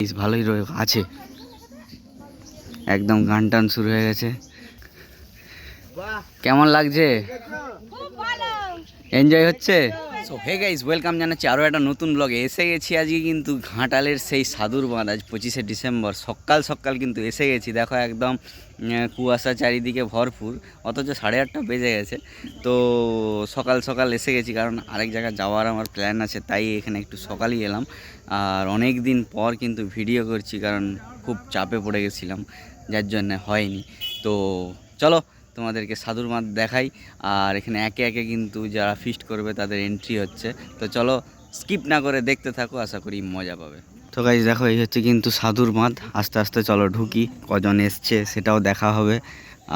বেশ ভালোই রয়ে আছে। একদম গান টান শুরু হয়ে গেছে। কেমন লাগছে? এনজয় হচ্ছে? সো হে গাইস ওয়েলকাম জানাচ্ছি আরও একটা নতুন ব্লগে এসে গেছি আজকে কিন্তু ঘাটালের সেই সাধুর বাঁধ, আজ পঁচিশে ডিসেম্বর। সকাল সকাল কিন্তু এসে গেছি। দেখো একদম কুয়াশা চারিদিকে ভরপুর, অথচ সাড়ে আটটা বেজে গেছে। তো, সকাল সকাল এসে গেছি, কারণ আরেক জায়গায় যাওয়ার আমার প্ল্যান আছে, তাই এখানে একটু সকালই এলাম। আর অনেক দিন পর কিন্তু ভিডিও করছি, কারণ খুব চাপে পড়ে গেছিলাম, যার জন্য হয়নি। তো, চলো তোমাদেরকে সাধুর মাঠ দেখাই। আর এখানে একে একে কিন্তু যারা ফিস্ট করবে তাদের এন্ট্রি হচ্ছে। তো চলো স্কিপ না করে দেখতে থাকো, আশা করি মজা পাবে। তো গাইজ দেখো, এই হচ্ছে কিন্তু সাধুর বাঁধ আস্তে আস্তে চলো ঢুকি, কজন এসছে সেটাও দেখা হবে।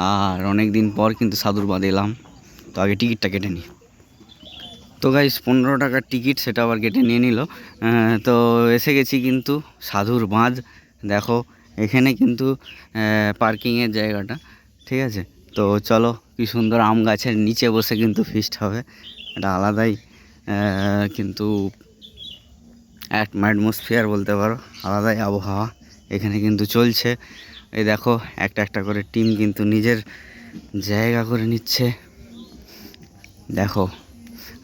আর অনেক দিন পর কিন্তু সাধুর বাঁধ এলাম। তো আগে টিকিটটা কেটে নিই। তো গাইজ পনেরো টাকার টিকিট সেটা আবার কেটে নিয়ে নিল। তো এসে গেছি কিন্তু সাধুর বাঁধ দেখো, এখানে কিন্তু পার্কিংয়ের জায়গাটা, ঠিক আছে? তো চলো, কি সুন্দর আম গাছের নিচে বসে কিন্তু ফিস্ট হবে। এটা আলাদাই কিন্তু অ্যাটমসফিয়ার বলতে পারো, আলাদাই আবহাওয়া এখানে কিন্তু চলছে। এই দেখো, একটা একটা করে টিম কিন্তু নিজের জায়গা করে নিচ্ছে। দেখো,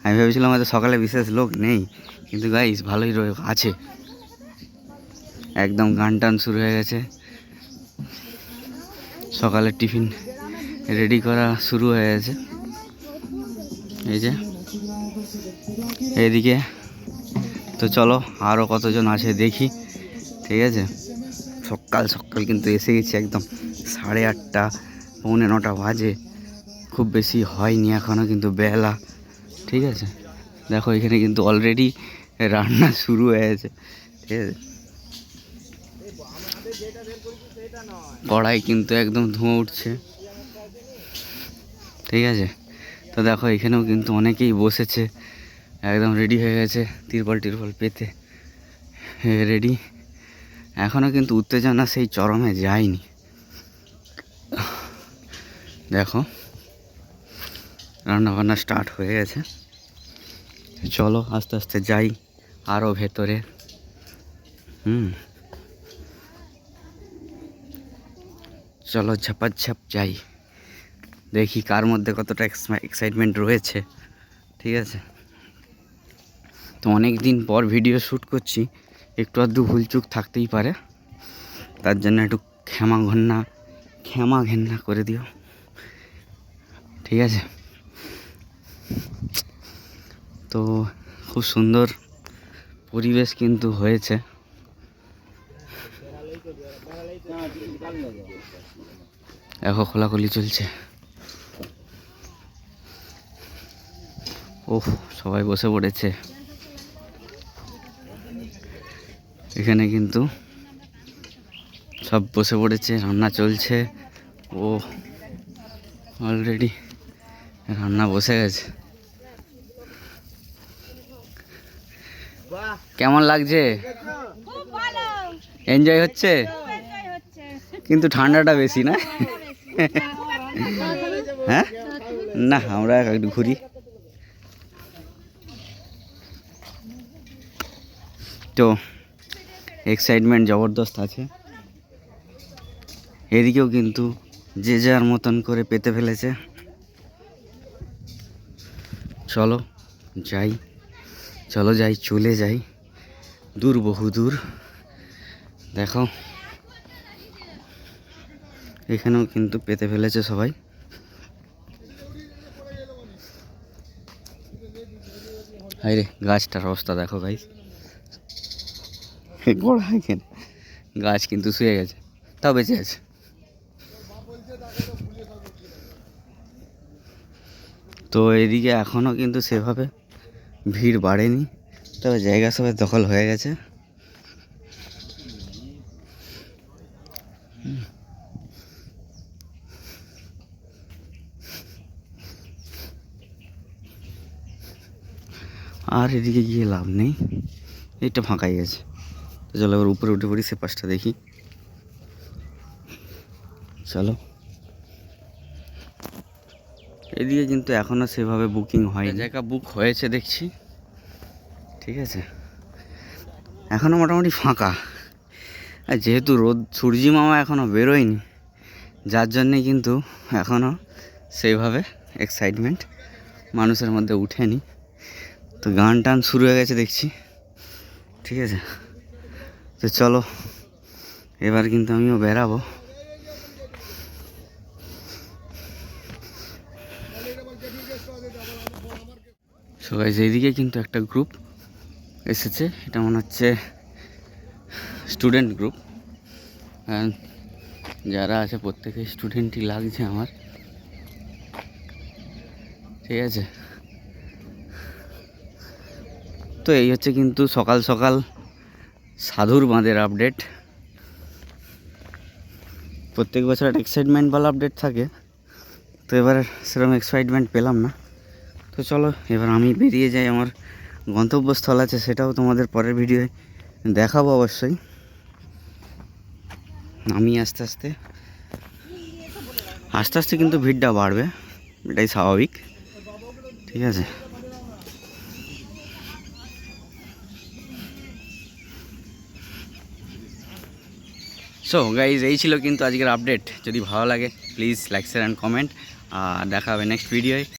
আমি ভেবেছিলাম হয়তো সকালে বিশেষ লোক নেই, কিন্তু গাইস ভালোই রয়ে আছে। একদম গান টান শুরু হয়ে গেছে। সকালের টিফিন রেডি করা শুরু হয়ে গেছে। এই যে, এইদিকে। তো চলো আরও কতজন আছে দেখি, ঠিক আছে? সকাল সকাল কিন্তু এসে গেছি একদম সাড়ে আটটা, পৌনে নটা বাজে। খুব বেশি হয়নি এখনও কিন্তু বেলা, ঠিক আছে? দেখো, এখানে কিন্তু অলরেডি রান্না শুরু হয়ে গেছে, ঠিক আছে? কড়াই কিন্তু একদম ধোঁয়া উঠছে। ঠিক আছে? তো দেখো, এখানেও কিন্তু অনেকেই বসেছে। একদম রেডি হয়ে গেছে তিরপল টিরপল পেতে। রেডি এখনও কিন্তু উত্তেজনা সেই চরমে যায়নি। দেখো রান্না বান্না স্টার্ট হয়ে গেছে। চলো, আস্তে আস্তে যাই আরও ভেতরে। হুম। চলো, ঝাপাঝাপ যাই। দেখি কার মধ্যে কতটা এক্সাইটমেন্ট রয়েছে। ঠিক আছে? তো অনেক দিন পর ভিডিও শ্যুট করছি। একটু আধটু ভুলচুক থাকতেই পারে। তার জন্য একটু ক্ষমা ঘন্না, ক্ষমা ঘেন্না করে দিও। ঠিক আছে? তো খুব সুন্দর পরিবেশ কিন্তু হয়েছে। এখন খোলাখুলি চলছে। ওহ সবাই বসে পড়েছে। এখানে কিন্তু সব বসে পড়েছে রান্না চলছে। ও অলরেডি রান্না বসে গেছে। কেমন লাগছে? এনজয় হচ্ছে? হচ্ছে কিন্তু ঠান্ডাটা বেশি না? হ্যাঁ? না আমরা একটু ঘুরি। তো এক্সাইটমেন্ট জবরদস্ত আছে। এদিকেও কিন্তু যে যার মতন করে পেতে ফেলেছে। চলো যাই চলো যাই, চলে যাই। দূর বহু দূর। দেখো, এখানেও কিন্তু পেতে ফেলেছে সবাই। হাই রে গাছটার অবস্থা দেখো ভাই গোড়া এখানে গাছ কিন্তু শুয়ে গেছে তাও বেঁচে আছে। তো এদিকে এখনও কিন্তু সেভাবে ভিড় বাড়েনি, তবে জায়গা সবাই দখল হয়ে গেছে। আর এদিকে গিয়ে লাভ নেই। এটা ফাঁকাই গেছে তো চলো এবার উপরে উঠে পড়ি সে পাশটা দেখি। চলো। এদিকে কিন্তু এখনও সেভাবে বুকিং হয় জায়গা বুক হয়েছে দেখছি। ঠিক আছে। এখনও মোটামুটি ফাঁকা। আর যেহেতু রোদ সূর্যি মামা এখনও বেরোয়নি যার জন্যে কিন্তু এখনও সেইভাবে এক্সাইটমেন্ট মানুষের মধ্যে উঠেনি। তো গান টান শুরু হয়ে গেছে দেখছি। ঠিক আছে? তো চলো, এবার কিন্তু আমিও বেরাবো সবাই এইদিকে কিন্তু একটা গ্রুপ এসেছে, এটা মনে হচ্ছে স্টুডেন্ট গ্রুপ যারা আছে প্রত্যেকে স্টুডেন্টই লাগছে আমার। ঠিক আছে? তো এই হচ্ছে কিন্তু সকাল সকাল সাধুর বাঁধের আপডেট প্রত্যেক বছর একটা এক্সাইটমেন্টওয়ালা আপডেট থাকে। তো এবার সেরকম এক্সাইটমেন্ট পেলাম না। তো চলো, এবার আমি বেরিয়ে যাই, আমার গন্তব্যস্থল আছে, সেটাও তোমাদের পরের ভিডিওয়ে দেখাবো অবশ্যই। আমি আস্তে আস্তে আস্তে আস্তে কিন্তু ভিড়টা বাড়বে, এটাই স্বাভাবিক। ঠিক আছে? সো গাইজ এই ছিল কিন্তু আজকের আপডেট যদি ভালো লাগে please like share and comment দেখা হবে নেক্সট ভিডিওয়